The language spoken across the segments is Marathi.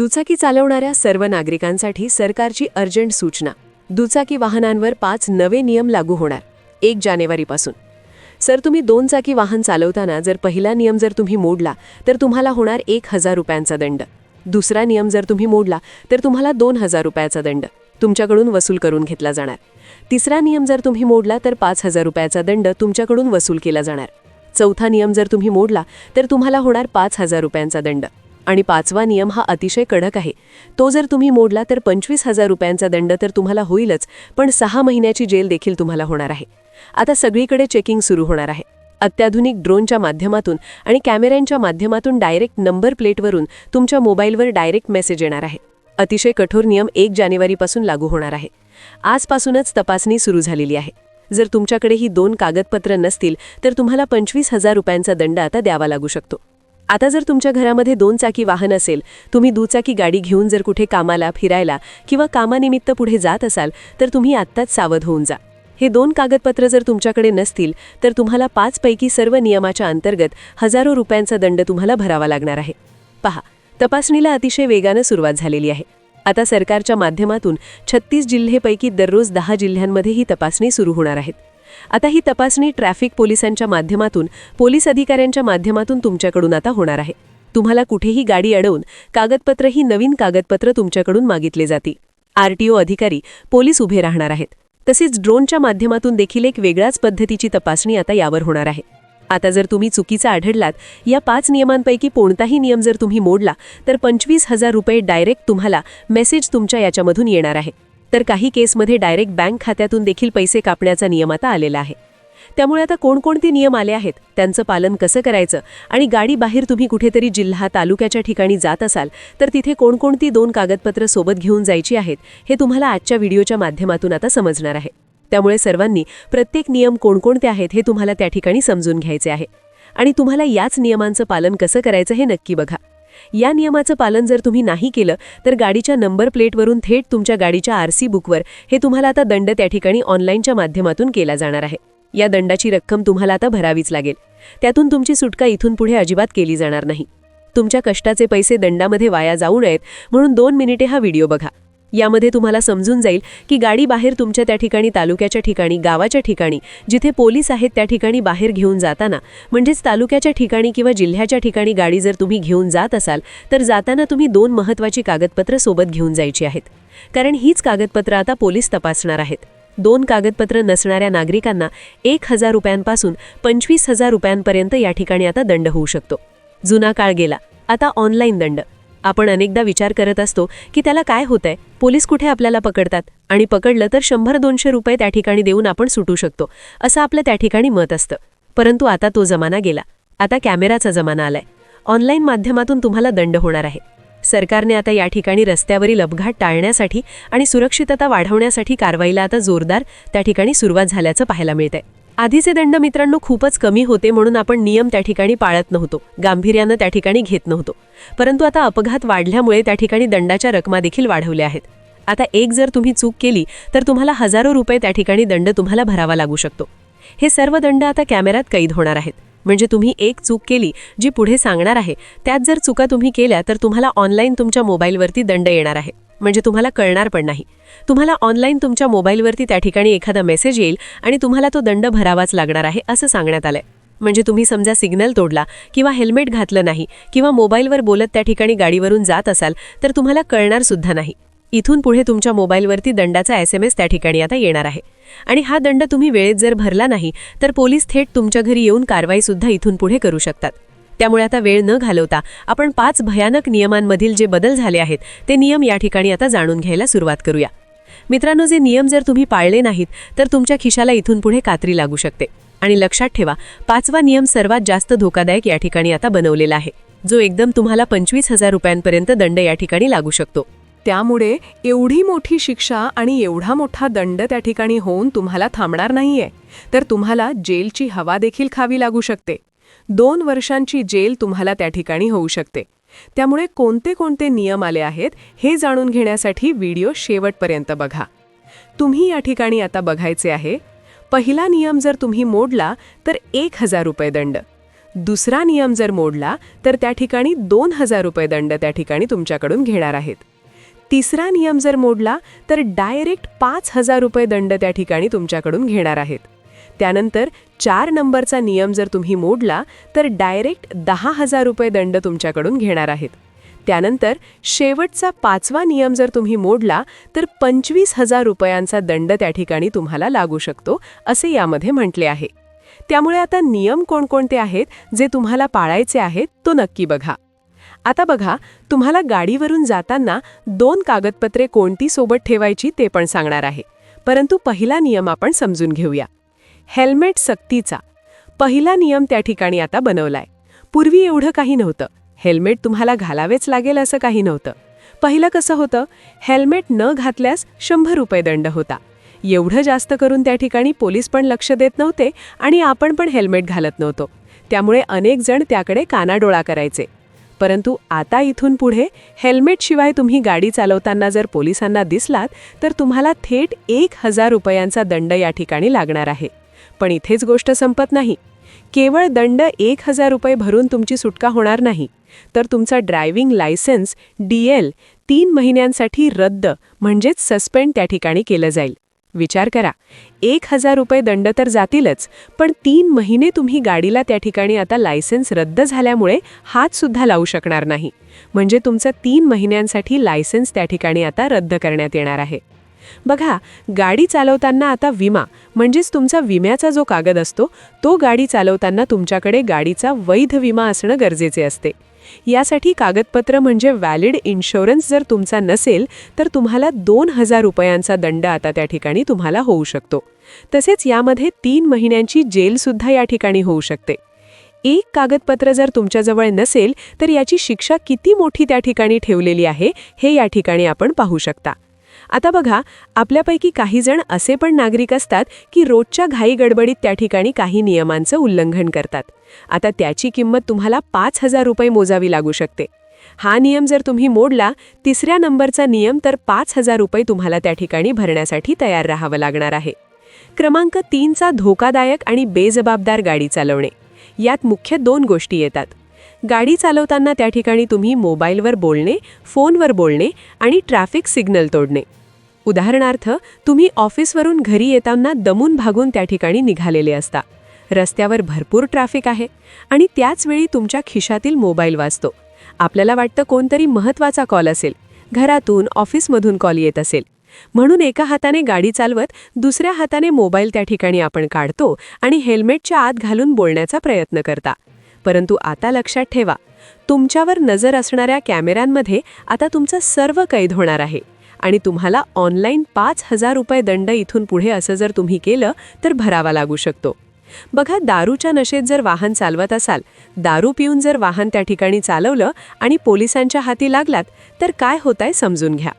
दुचाकी चालवणाऱ्या सर्व नागरिकांसाठी सरकारची अर्जंट सूचना. दुचाकी वाहनांवर पाच नवे नियम लागू होणार एक जानेवारीपासून. सर तुम्ही दोन चाकी वाहन चालवताना जर पहिला नियम जर तुम्ही मोडला तर तुम्हाला होणार एक हजार रुपयांचा दंड. दुसरा नियम जर तुम्ही मोडला तर तुम्हाला दोन हजार रुपयाचा दंड. तुमच्याकडून वसूल करून घेतला जाणार. तिसरा नियम जर तुम्ही मोडला तर पाच हजार रुपयाचा दंड तुमच्याकडून वसूल केला जाणार. चौथा नियम जर तुम्ही मोडला तर तुम्हाला होणार पाच हजार रुपयांचा दंड. आणि पाचवा नियम हा अतिशय कडक आहे. तो जर तुम्ही मोडला तर पंचवीस हजार रुपयांचा दंड तर तुम्हाला होईलच पण सहा महिन्याची जेल देखील तुम्हाला होणार आहे. आता सगळीकडे चेकिंग सुरू होणार आहे. अत्याधुनिक ड्रोनच्या माध्यमातून आणि कॅमेऱ्यांच्या माध्यमातून डायरेक्ट नंबर प्लेटवरून तुमच्या मोबाईलवर डायरेक्ट मेसेज येणार आहे. अतिशय कठोर नियम एक जानेवारीपासून लागू होणार आहे. आजपासूनच तपासणी सुरू झालेली आहे. जर तुमच्याकडे ही दोन कागदपत्र नसतील तर तुम्हाला पंचवीस हजार रुपयांचा दंड आता द्यावा लागू शकतो. आता जर तुमच्या घरामध्ये दोन चाकी वाहन असेल तुम्ही दुचाकी गाडी घेऊन जर कुठे कामाला फिरायला किंवा कामानिमित्त पुढे जात असाल तर तुम्ही आत्ताच सावध होऊन जा. हे दोन कागदपत्र जर तुमच्याकडे नसतील तर तुम्हाला पाचपैकी सर्व नियमाच्या अंतर्गत हजारो रुपयांचा दंड तुम्हाला भरावा लागणार आहे. पहा तपासणीला अतिशय वेगानं सुरुवात झालेली आहे. आता सरकारच्या माध्यमातून छत्तीस जिल्हेपैकी दररोज दहा जिल्ह्यांमध्ये ही तपासणी सुरू होणार आहेत. आता ही तपासणी ट्रॅफिक पोलिसांच्या माध्यमातून पोलीस अधिकाऱ्यांच्या माध्यमातून तुमच्याकडून आता होणार आहे. तुम्हाला कुठेही गाडी अडवून कागदपत्र ही नवीन कागदपत्र तुमच्याकडून मागितले जातील. आरटीओ अधिकारी पोलीस उभे राहणार आहेत. तसेच ड्रोनच्या माध्यमातून देखील एक वेगळ्याच पद्धतीची तपासणी आता यावर होणार आहे. आता जर तुम्ही चुकीचा आढळलात या पाच नियमांपैकी कोणताही नियम जर तुम्ही मोडला तर पंचवीस हजार रुपये डायरेक्ट तुम्हाला मेसेज तुमच्या याच्यामधून येणार आहे. तर काही केसमध्ये डायरेक्ट बँक खात्यातून देखील पैसे कापण्याचा नियम आता आलेला आहे. त्यामुळे आता कोणकोणते नियम आले आहेत त्यांचं पालन कसं करायचं आणि गाडी बाहेर तुम्ही कुठेतरी जिल्हा तालुक्याच्या ठिकाणी जात असाल तर तिथे कोणकोणती दोन कागदपत्र सोबत घेऊन जायची आहेत हे तुम्हाला आजच्या व्हिडिओच्या माध्यमातून आता समजणार आहे. त्यामुळे सर्वांनी प्रत्येक नियम कोणकोणते आहेत हे तुम्हाला त्या ठिकाणी समजून घ्यायचे आहे. आणि तुम्हाला याच नियमांचं पालन कसं करायचं हे नक्की बघा. या नियमाचं पालन जर तुम्ही नाही केलं तर गाडीच्या नंबर प्लेटवरून थेट तुमच्या गाडीच्या आर सी बुकवर हे तुम्हाला आता दंड त्या ठिकाणी ऑनलाईनच्या माध्यमातून केला जाणार आहे. या दंडाची रक्कम तुम्हाला आता भरावीच लागेल. त्यातून तुमची सुटका इथून पुढे अजिबात केली जाणार नाही. तुमच्या कष्टाचे पैसे दंडामध्ये वाया जाऊ नयेत म्हणून दोन मिनिटे हा व्हिडिओ बघा. यामध्ये तुम्हाला समजून जाईल की गाडी बाहेर तुमच्या त्या ठिकाणी तालुक्याच्या ठिकाणी गावाच्या ठिकाणी जिथे पोलीस आहेत त्या ठिकाणी बाहेर घेऊन जाताना म्हणजेच तालुक्याच्या ठिकाणी किंवा जिल्ह्याच्या ठिकाणी गाडी जर तुम्ही घेऊन जात असाल तर जाताना तुम्ही दोन महत्त्वाची कागदपत्र सोबत घेऊन जायची आहेत. कारण हीच कागदपत्र आता पोलीस तपासणार आहेत. दोन कागदपत्र नसणाऱ्या नागरिकांना एक हजार रुपयांपासून पंचवीस हजार रुपयांपर्यंत या ठिकाणी आता दंड होऊ शकतो. जुना काळ गेला. आता ऑनलाईन दंड. आपण अनेकदा विचार करत असतो की त्याला काय होतंय? पोलीस कुठे आपल्याला पकडतात? आणि पकडलं तर शंभर दोनशे रुपये त्या ठिकाणी देऊन आपण सुटू शकतो. असं आपलं त्या ठिकाणी मत असतं. परंतु आता तो जमाना गेला. आता कॅमेराचा जमाना आलाय. ऑनलाईन माध्यमातून तुम्हाला दंड होणार आहे. सरकारने आता या ठिकाणी रस्त्यावरील अपघात टाळण्यासाठी आणि सुरक्षितता वाढवण्यासाठी कारवाईला आता जोरदार त्या ठिकाणी सुरुवात झाल्याचं पाहायला मिळतंय. आधीचे दंड मित्रांनो खूपच कमी होते म्हणून आपण नियम त्या ठिकाणी पाळत नव्हतो. गांभीर्यानं त्या ठिकाणी घेत नव्हतो. परंतु आता अपघात वाढल्यामुळे त्या ठिकाणी दंडाच्या रकमा देखील वाढवल्या आहेत. आता एक जर तुम्ही चूक केली तर तुम्हाला हजारो रुपये त्या ठिकाणी दंड तुम्हाला भरावा लागू शकतो. हे सर्व दंड आता कॅमेऱ्यात कैद होणार आहेत. म्हणजे तुम्ही एक चूक केली जी पुढे सांगणार आहे त्यात जर चुका तुम्ही केल्या तर तुम्हाला ऑनलाईन तुमच्या मोबाईलवरती दंड येणार आहे. म्हणजे तुम्हाला कळणार पण नाही. तुम्हाला ऑनलाईन तुमच्या मोबाईलवरती त्या ठिकाणी एखादा मेसेज येईल आणि तुम्हाला तो दंड भरावाच लागणार आहे असं सांगण्यात आलंय. म्हणजे तुम्ही समजा सिग्नल तोडला किंवा हेल्मेट घातलं नाही किंवा मोबाईलवर बोलत त्या ठिकाणी गाडीवरून जात असाल तर तुम्हाला कळणार सुद्धा नाही. इथून पुढे तुमच्या मोबाईलवरती दंडाचा एस एम एस त्या ठिकाणी आता येणार आहे. आणि हा दंड तुम्ही वेळेत जर भरला नाही तर पोलीस थेट तुमच्या घरी येऊन कारवाईसुद्धा इथून पुढे करू शकतात. त्यामुळे आता वेळ न घालवता आपण पाच भयानक नियमांमधील जे बदल झाले आहेत ते नियम या ठिकाणी आता जाणून घ्यायला सुरुवात करूया. मित्रांनो जे नियम जर तुम्ही पाळले नाहीत तर तुमच्या खिशाला इथून पुढे कात्री लागू शकते. आणि लक्षात ठेवा पाचवा नियम सर्वात जास्त धोकादायक या ठिकाणी आता बनवलेला आहे. जो एकदम तुम्हाला पंचवीस हजार रुपयांपर्यंत दंड या ठिकाणी लागू शकतो. त्यामुळे एवढी मोठी शिक्षा आणि एवढा मोठा दंड त्या ठिकाणी होऊन तुम्हाला थांबणार नाहीये. तर तुम्हाला जेलची हवा देखील खावी लागू शकते. दोन वर्षांची जेल तुम्हाला त्या ठिकाणी होऊ शकते. त्यामुळे कोणते कोणते नियम आले आहेत हे जाणून घेण्यासाठी व्हिडिओ शेवटपर्यंत बघा. तुम्ही या ठिकाणी आता बघायचे आहे पहिला नियम जर तुम्ही मोडला तर एक हजार रुपये दंड. दुसरा नियम जर मोडला तर त्या ठिकाणी दोन हजार रुपये दंड त्या ठिकाणी तुमच्याकडून घेणार आहेत. तिसरा नियम जर मोडला तर डायरेक्ट पाच हजार रुपये दंड त्या ठिकाणी तुमच्याकडून घेणार आहेत. त्यानंतर चार नंबरचा नियम जर तुम्ही मोडला तर डायरेक्ट दहा हजार रुपये दंड तुमच्याकडून घेणार आहेत. त्यानंतर शेवटचा पाचवा नियम जर तुम्ही मोडला तर पंचवीस हजार रुपयांचा दंड त्या ठिकाणी तुम्हाला लागू शकतो असे यामध्ये म्हटले आहे. त्यामुळे आता नियम कोणकोणते आहेत जे तुम्हाला पाळायचे आहेत तो नक्की बघा. आता बघा तुम्हाला गाडीवरून जाताना दोन कागदपत्रे कोणती सोबत ठेवायची ते पण सांगणार आहे. परंतु पहिला नियम आपण समजून घेऊया. हेल्मेट सक्तीचा पहिला नियम त्या ठिकाणी आता बनवलाय. पूर्वी एवढं काही नव्हतं. हेल्मेट तुम्हाला घालावेच लागेल असं काही नव्हतं. पहिलं कसं होतं? हेल्मेट न घातल्यास शंभर रुपये दंड होता. एवढं जास्त करून त्या ठिकाणी पोलीस पण लक्ष देत नव्हते आणि आपण पण हेल्मेट घालत नव्हतो. त्यामुळे अनेक जण त्याकडे कानाडोळा करायचे. परंतु आता इथून पुढे हेल्मेटशिवाय तुम्ही गाडी चालवताना जर पोलिसांना दिसलात तर तुम्हाला थेट एक हजार रुपयांचा दंड या ठिकाणी लागणार आहे. पण इथेच गोष्ट संपत नाही. केवळ दंड एक हजार रुपये भरून तुमची सुटका होणार नाही. तर तुमचा ड्रायव्हिंग लायसन्स डीएल तीन महिन्यांसाठी रद्द म्हणजेच सस्पेंड त्या ठिकाणी केलं जाईल. विचार करा एक हजार रुपये दंड तर जातीलच पण तीन महिने तुम्ही गाडीला त्या ठिकाणी आता लायसन्स रद्द झाल्यामुळे हातसुद्धा लावू शकणार नाही. म्हणजे तुमचं तीन महिन्यांसाठी लायसन्स त्या ठिकाणी आता रद्द करण्यात येणार आहे. बघा गाडी चालवताना आता विमा म्हणजेच तुमचा विम्याचा जो कागद असतो तो गाडी चालवताना तुमच्याकडे गाडीचा वैध विमा असणं गरजेचे असते. यासाठी कागदपत्र म्हणजे व्हॅलिड इन्शुरन्स जर तुमचा नसेल तर तुम्हाला दोन हजार रुपयांचा दंड आता त्या ठिकाणी तुम्हाला होऊ शकतो. तसेच यामध्ये तीन महिन्यांची जेलसुद्धा या ठिकाणी होऊ शकते. एक कागदपत्र जर तुमच्याजवळ नसेल तर याची शिक्षा किती मोठी त्या ठिकाणी ठेवलेली आहे हे या ठिकाणी आपण पाहू शकता. आता बघा आपल्यापैकी काही जण असे पण नागरिक असतात की रोजच्या घाई गडबडीत त्या ठिकाणी काही नियमांचं उल्लंघन करतात. आता त्याची किंमत तुम्हाला पाच हजार रुपये मोजावी लागू शकते. हा नियम जर तुम्ही मोडला तिसऱ्या नंबरचा नियम तर पाच हजार रुपये तुम्हाला त्या ठिकाणी भरण्यासाठी तयार राहावं लागणार आहे. क्रमांक तीनचा धोकादायक आणि बेजबाबदार गाडी चालवणे. यात मुख्य दोन गोष्टी येतात. गाडी चालवताना त्या ठिकाणी तुम्ही मोबाईलवर बोलणे फोनवर बोलणे आणि ट्रॅफिक सिग्नल तोडणे. उदाहरणार्थ तुम्ही ऑफिसवरून घरी येताना दमून भागून त्या ठिकाणी निघालेले असता. रस्त्यावर भरपूर ट्रॅफिक आहे आणि त्याचवेळी तुमच्या खिशातील मोबाईल वाजतो. आपल्याला वाटतं कोणतरी महत्त्वाचा कॉल असेल. घरातून ऑफिसमधून कॉल येत असेल. म्हणून एका हाताने गाडी चालवत दुसऱ्या हाताने मोबाईल त्या ठिकाणी आपण काढतो आणि हेल्मेटच्या आत घालून बोलण्याचा प्रयत्न करता. परंतु आता लक्षात ठेवा तुमच्यावर नजर असणाऱ्या कॅमेऱ्यांमध्ये आता तुमचं सर्व कैद होणार आहे. आणि तुम्हाला ऑनलाईन पाच हजार रुपये दंड इथून पुढे असं जर तुम्ही केलं तर भरावा लागू शकतो. बघा दारूच्या नशेत जर वाहन चालवत असाल दारू पिऊन जर वाहन त्या ठिकाणी चालवलं आणि पोलिसांच्या हाती लागलात तर काय होतंय समजून घ्या.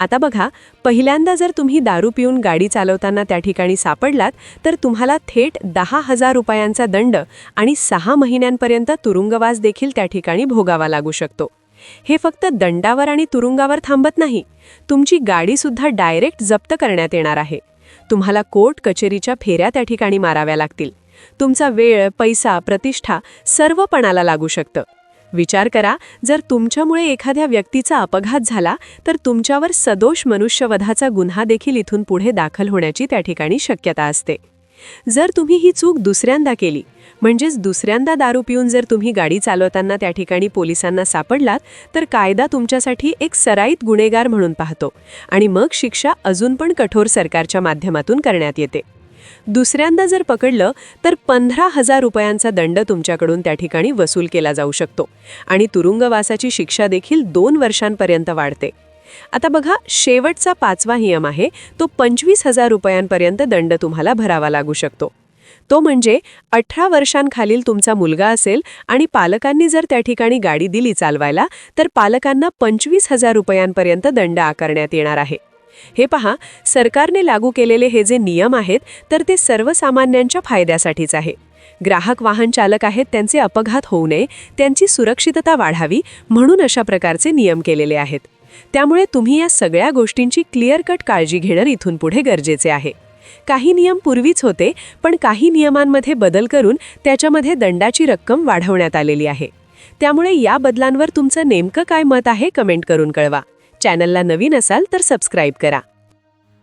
आता बघा पहिल्यांदा जर तुम्ही दारू पिऊन गाडी चालवताना त्या ठिकाणी सापडलात तर तुम्हाला थेट दहा हजार रुपयांचा दंड आणि सहा महिन्यांपर्यंत तुरुंगवास देखील त्या ठिकाणी भोगावा लागू शकतो. हे फक्त दंडावर आणि तुरुंगावर थांबत नाही. तुमची गाडीसुद्धा डायरेक्ट जप्त करण्यात येणार आहे. तुम्हाला कोर्ट कचेरीच्या फेऱ्या त्या ठिकाणी माराव्या लागतील. तुमचा वेळ पैसा प्रतिष्ठा सर्व पणाला लागू शकतं. विचार करा जर तुमच्यामुळे एखाद्या व्यक्तीचा अपघात झाला तर तुमच्यावर सदोष मनुष्यवधाचा गुन्हा देखील इथून पुढे दाखल होण्याची त्या ठिकाणी शक्यता असते. जर तुम्ही ही चूक दुसऱ्यांदा केली म्हणजेच दुसऱ्यांदा दारू पिऊन जर तुम्ही गाडी चालवताना त्या ठिकाणी पोलिसांना सापडलात तर कायदा तुमच्यासाठी एक सराईत गुन्हेगार म्हणून पाहतो आणि मग शिक्षा अजून पण कठोर सरकारच्या माध्यमातून करण्यात येते. दुसऱ्यांदा जर पकडलं तर पंधरा हजार रुपयांचा दंड तुमच्याकडून त्या ठिकाणी वसूल केला जाऊ शकतो आणि तुरुंगवासाची शिक्षा देखील दोन वर्षांपर्यंत वाढते. आता बघा शेवटचा पाचवा नियम आहे तो पंचवीस हजार रुपयांपर्यंत दंड तुम्हाला भरावा लागू शकतो. तो म्हणजे अठरा वर्षांखालील तुमचा मुलगा असेल आणि पालकांनी जर त्या ठिकाणी गाडी दिली चालवायला तर पालकांना पंचवीस हजार रुपयांपर्यंत दंड आकारण्यात येणार आहे. हे पहा सरकारने लागू केलेले हे जे नियम आहेत तर ते सर्वसामान्यांच्या फायद्यासाठीच आहे. ग्राहक वाहन चालक आहेत त्यांचे अपघात होऊ नये त्यांची सुरक्षितता वाढावी म्हणून अशा प्रकारचे नियम केलेले आहेत. त्यामुळे तुम्ही या सगळ्या गोष्टींची क्लिअर कट काळजी घेणं इथून पुढे गरजेचे आहे. काही नियम पूर्वीच होते पण काही नियमांमध्ये बदल करून त्याच्यामध्ये दंडाची रक्कम वाढवण्यात आलेली आहे. त्यामुळे या बदलांवर तुमचं नेमकं काय मत आहे कमेंट करून कळवा. चॅनलला नवीन असाल तर सबस्क्राईब करा.